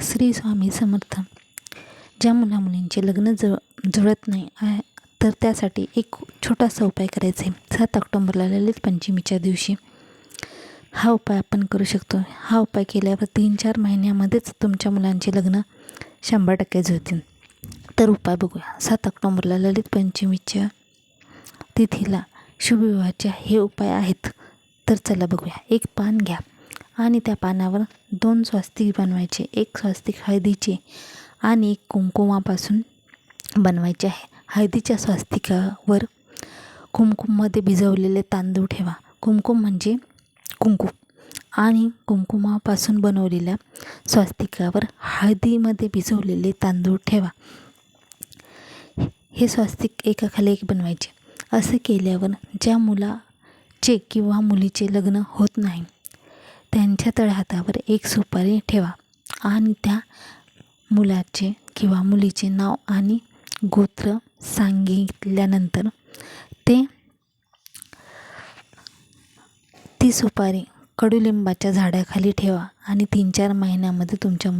श्री स्वामी समर्थ. ज्या मुलामुलींचे लग्न ज जुळत नाही तर त्यासाठी एक छोटासा उपाय करायचा आहे. सात ऑक्टोंबरला ललित पंचमीच्या दिवशी हा उपाय आपण करू शकतो. हा उपाय केल्यावर तीन चार महिन्यामध्येच तुमच्या मुलांचे लग्न शंभर टक्के जुळतील. तर उपाय बघूया. सात ऑक्टोंबरला ललित पंचमीच्या तिथीला शुभविवाहाचे हे उपाय आहेत. तर चला बघूया. एक पान घ्या. आणि त्या पानावर दोन स्वस्तिक बनवायचे. एक स्वस्तिक हळदीचे आणि एक कुंकुमापासून बनवायचे आहे. हळदीच्या स्वस्तिकावर कुमकुममध्ये भिजवलेले तांदूळ ठेवा. कुमकुम म्हणजे कुंकुम आणि कुंकुमापासून बनवलेल्या स्वस्तिकावर हळदीमध्ये भिजवलेले तांदूळ ठेवा. हे स्वस्तिक एकाखाली एक बनवायचे. असे केल्यावर ज्या मुलाचे किंवा मुलीचे लग्न होत नाही त्यांच्या तळहातावर एक सुपारी ठेवा आणि त्या मुलाचे किंवा मुलीचे नाव आणि गोत्र सांगितल्यानंतर ते ती सुपारी कडुलिंबाच्या झाडाखाली ठेवा आणि तीन चार महिन्यामध्ये तुमच्या मु